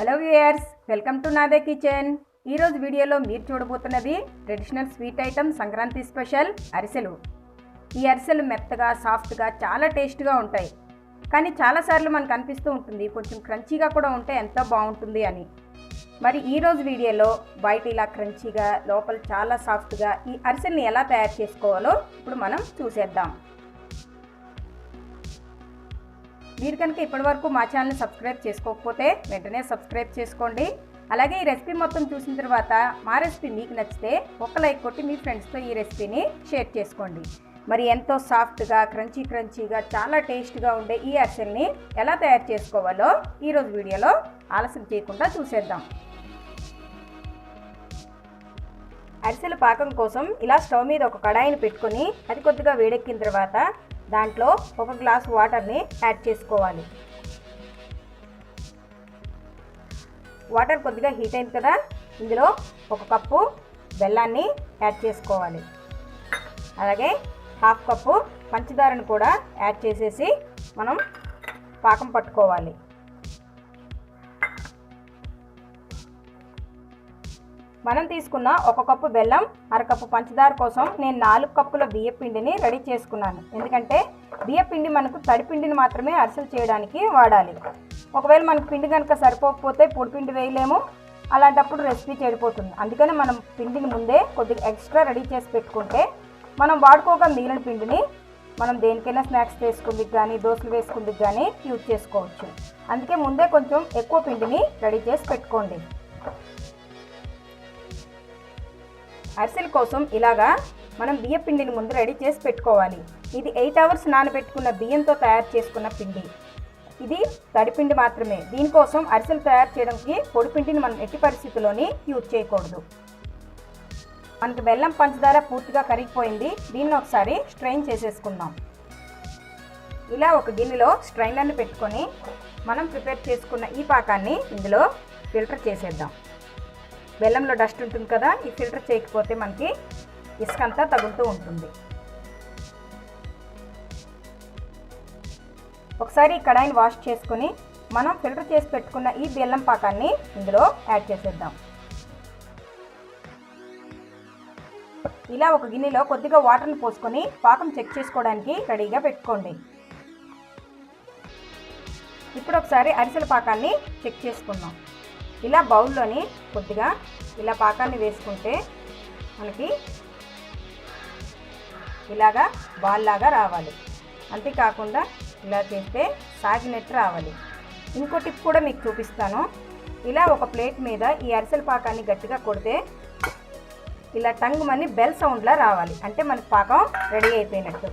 Hello viewers welcome to నాదే kitchen ఈరోజు వీడియోలో మీరు చూడబోతున్నది traditional sweet item Sankranti special అరిసెలు. ఈ అరిసెలు మెత్తగా సాఫ్ట్గా చాలా టేస్ట్గా ఉంటాయి. కానీ చాలాసార్లు మనకు అనిపిస్తూ ఉంటుంది కొంచెం క్రంచీగా కూడా ఉంటే ఎంతో బాగుంటుంది అని. మరి ఈరోజు వీడియోలో బయట ఇలా క్రంచీగా లోపల చాలా సాఫ్ట్గా ఈ అరిసెల్ని ఎలా తయారు చేసుకోవాలో ఇప్పుడు మనం చూసేద్దాం. మీరు కనుక ఇప్పటివరకు మా ఛానల్ని సబ్స్క్రైబ్ చేసుకోకపోతే వెంటనే సబ్స్క్రైబ్ చేసుకోండి. అలాగే ఈ రెసిపీ మొత్తం చూసిన తర్వాత మా రెసిపీ మీకు నచ్చితే ఒక లైక్ కొట్టి మీ ఫ్రెండ్స్తో ఈ రెసిపీని షేర్ చేసుకోండి. మరి ఎంతో సాఫ్ట్గా క్రంచీ క్రంచీగా చాలా టేస్ట్గా ఉండే ఈ అరిసెల్ని ఎలా తయారు చేసుకోవాలో ఈరోజు వీడియోలో ఆలస్యం చేయకుండా చూసేద్దాం. అరిసెల పాకం కోసం ఇలా స్టవ్ మీద ఒక కడాయిని పెట్టుకొని అది కొద్దిగా వేడెక్కిన తర్వాత దాంట్లో ఒక గ్లాస్ వాటర్ని యాడ్ చేసుకోవాలి. వాటర్ కొద్దిగా హీట్ అయింది కదా ఇందులో ఒక కప్పు బెల్లాన్ని యాడ్ చేసుకోవాలి. అలాగే హాఫ్ కప్పు పంచదారను కూడా యాడ్ చేసేసి మనం పాకం పట్టుకోవాలి. మనం తీసుకున్న ఒక కప్పు బెల్లం అరకప్పు పంచదార కోసం నేను నాలుగు కప్పుల బియ్య పిండిని రెడీ చేసుకున్నాను. ఎందుకంటే బియ్య పిండి మనకు తడిపిండిని మాత్రమే అరిసెలు చేయడానికి వాడాలి. ఒకవేళ మనకు పిండి కనుక సరిపోకపోతే పొడిపిండి వేయలేము. అలాంటప్పుడు రెసిపీ చెడిపోతుంది. అందుకని మనం పిండిని ముందే కొద్దిగా ఎక్స్ట్రా రెడీ చేసి పెట్టుకుంటే మనం వాడుకోగా మిగిలిన పిండిని మనం దేనికైనా స్నాక్స్ వేసుకుందికి కానీ దోశలు వేసుకుందికి కానీ యూజ్ చేసుకోవచ్చు. అందుకే ముందే కొంచెం ఎక్కువ పిండిని రెడీ చేసి పెట్టుకోండి. అరిసెల కోసం ఇలాగా మనం బియ్య పిండిని ముందు రెడీ చేసి పెట్టుకోవాలి. ఇది ఎయిట్ అవర్స్ నానబెట్టుకున్న బియ్యంతో తయారు చేసుకున్న పిండి. ఇది తడిపిండి మాత్రమే. దీనికోసం అరిసెలు తయారు చేయడానికి పొడి పిండిని మనం ఎట్టి పరిస్థితుల్లోని యూజ్ చేయకూడదు. మనకి బెల్లం పంచదార పూర్తిగా కరిగిపోయింది. దీన్ని ఒకసారి స్ట్రెయిన్ చేసేసుకుందాం. ఇలా ఒక గిన్నెలో స్ట్రైనర్ని పెట్టుకొని మనం ప్రిపేర్ చేసుకున్న ఈ పాకాన్ని ఇందులో ఫిల్టర్ చేసేద్దాం. బెల్లంలో డస్ట్ ఉంటుంది కదా ఈ ఫిల్టర్ చేయకపోతే మనకి ఇసుక అంతా తగులుతూ ఉంటుంది. ఒకసారి ఈ కడాయిని వాష్ చేసుకొని మనం ఫిల్టర్ చేసి పెట్టుకున్న ఈ బెల్లం పాకాన్ని ఇందులో యాడ్ చేసేద్దాం. ఇలా ఒక గిన్నెలో కొద్దిగా వాటర్ని పోసుకొని పాకం చెక్ చేసుకోవడానికి రెడీగా పెట్టుకోండి. ఇప్పుడు ఒకసారి అరిసెల పాకాన్ని చెక్ చేసుకుందాం. ఇలా బౌల్లోని కొద్దిగా ఇలా పాకాన్ని వేసుకుంటే మనకి ఇలాగా బాల్ లాగా రావాలి. అంతేకాకుండా ఇలా చేస్తే సాగినట్టు రావాలి. ఇంకో టిప్ కూడా మీకు చూపిస్తాను. ఇలా ఒక ప్లేట్ మీద ఈ అరిసెల పాకాన్ని గట్టిగా కొడితే ఇలా టంగ్ మని బెల్ సౌండ్లా రావాలి. అంటే మనకి పాకం రెడీ అయిపోయినట్టు.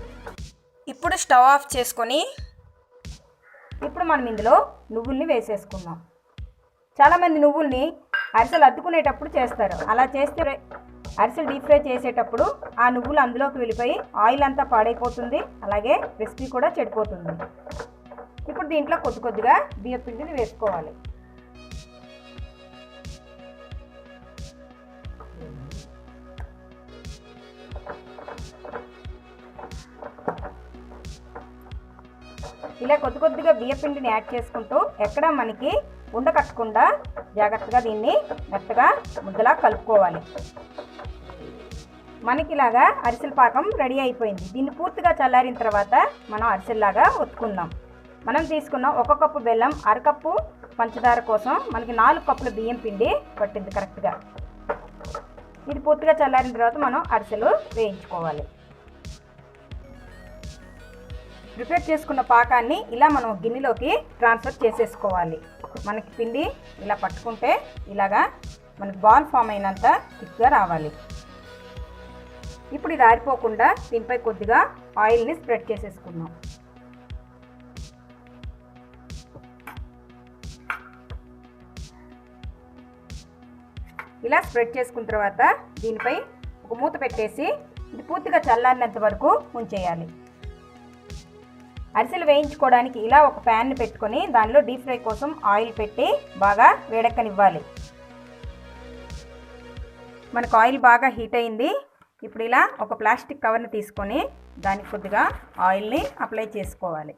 ఇప్పుడు స్టవ్ ఆఫ్ చేసుకొని ఇప్పుడు మనం ఇందులో నువ్వుల్ని వేసేసుకుందాం. చాలామంది నువ్వుల్ని అరిసెలు అద్దుకునేటప్పుడు చేస్తారు. అలా చేస్తే అరిసెలు డీప్ ఫ్రై చేసేటప్పుడు ఆ నువ్వులు అందులోకి వెళ్ళిపోయి ఆయిల్ అంతా పాడైపోతుంది. అలాగే రెసిపీ కూడా చెడిపోతుంది. ఇప్పుడు దీంట్లో కొద్ది కొద్దిగా బియ్య పిండిని వేసుకోవాలి. ఇలా కొద్ది కొద్దిగా బియ్యపిండిని యాడ్ చేసుకుంటూ ఎక్కడ మనకి ఉండకట్టకుండా జాగ్రత్తగా దీన్ని మెత్తగా ముద్దలా కలుపుకోవాలి. మనకి ఇలాగా అరిసెల పాకం రెడీ అయిపోయింది. దీన్ని పూర్తిగా చల్లారిన తర్వాత మనం అరిసెల్లాగా ఒత్తుకుందాం. మనం తీసుకున్న ఒక కప్పు బెల్లం అరకప్పు పంచదార కోసం మనకి నాలుగు కప్పుల బియ్యం పిండి పట్టింది కరెక్ట్గా ఇది పూర్తిగా చల్లారిన తర్వాత మనం అరిసెలు వేయించుకోవాలి. ప్రిపేర్ చేసుకున్న పాకాన్ని ఇలా మనం గిన్నెలోకి ట్రాన్స్ఫర్ చేసేసుకోవాలి. మనకి పిండి ఇలా పట్టుకుంటే ఇలాగా మనకి బాల్ ఫామ్ అయినంత థిక్గా రావాలి. ఇప్పుడు ఇది ఆరిపోకుండా దీనిపై కొద్దిగా ఆయిల్ని స్ప్రెడ్ చేసేసుకుందాం. ఇలా స్ప్రెడ్ చేసుకున్న తర్వాత దీనిపై ఒక మూత పెట్టేసి ఇది పూర్తిగా చల్లారినంత వరకు ఉంచేయాలి. అరిసెలు వేయించుకోవడానికి ఇలా ఒక ప్యాన్ని పెట్టుకొని దానిలో డీప్ ఫ్రై కోసం ఆయిల్ పెట్టి బాగా వేడెక్కనివ్వాలి. మనకు ఆయిల్ బాగా హీట్ అయింది. ఇప్పుడు ఇలా ఒక ప్లాస్టిక్ కవర్ని తీసుకొని దానికి కొద్దిగా ఆయిల్ని అప్లై చేసుకోవాలి.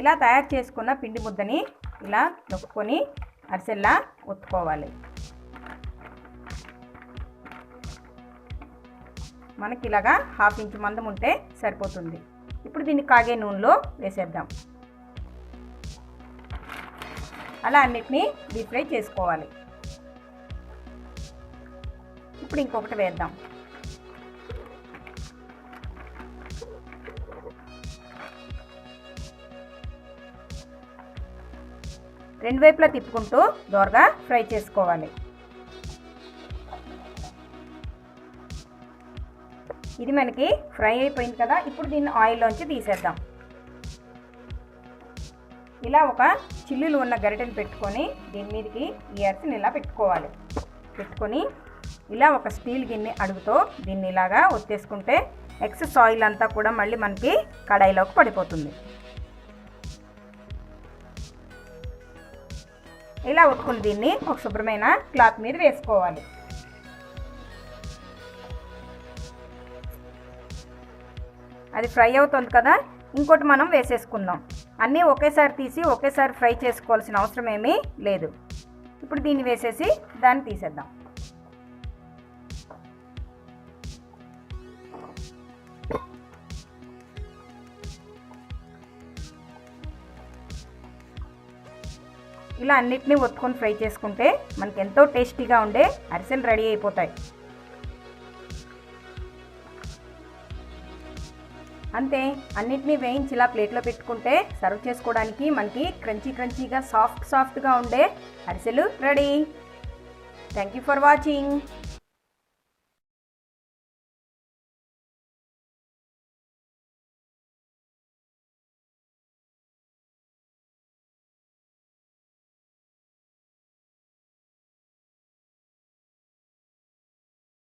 ఇలా తయారు చేసుకున్న పిండి ముద్దని ఇలా నొక్కుని అరిసెల్లా ఒత్తుకోవాలి. మనకి ఇలాగా హాఫ్ ఇంచ్ మందం ఉంటే సరిపోతుంది. ఇప్పుడు దీన్ని కాగే నూనెలో వేసేద్దాం. అలా అన్నిటినీ డీప్ ఫ్రై చేసుకోవాలి. ఇప్పుడు ఇంకొకటి వేద్దాం. రెండు వైపులా తిప్పుకుంటూ దోరగా ఫ్రై చేసుకోవాలి. ఇది మనకి ఫ్రై అయిపోయింది కదా ఇప్పుడు దీన్ని ఆయిల్లోంచి తీసేద్దాం. ఇలా ఒక చిల్లులు ఉన్న గరిటెని పెట్టుకొని దీని మీదకి ఈ అరిసిని ఇలా పెట్టుకోవాలి. పెట్టుకొని ఇలా ఒక స్టీల్ గిన్నె అడుగుతో దీన్ని ఇలాగా ఒత్తేసుకుంటే ఎక్సెస్ ఆయిల్ అంతా కూడా మళ్ళీ మనకి కడాయిలోకి పడిపోతుంది. ఇలా ఒత్తుకుని దీన్ని ఒక శుభ్రమైన క్లాత్ మీద వేసుకోవాలి. అది ఫ్రై అవుతుంది కదా ఇంకోటి మనం వేసేసుకుందాం. అన్నీ ఒకేసారి తీసి ఒకేసారి ఫ్రై చేసుకోవాల్సిన అవసరం ఏమీ లేదు. ఇప్పుడు దీన్ని వేసేసి దాన్ని తీసేద్దాం. ఇలా అన్నిటినీ ఒత్తుకొని ఫ్రై చేసుకుంటే మనకి ఎంతో టేస్టీగా ఉండే అరిసెలు రెడీ అయిపోతాయి. అంతే అన్నిటినీ వేయించి ఇలా ప్లేట్లో పెట్టుకుంటే సర్వ్ చేసుకోవడానికి మనకి క్రంచీ క్రంచీగా సాఫ్ట్ సాఫ్ట్గా ఉండే అరిసెలు ready. Thank you for watching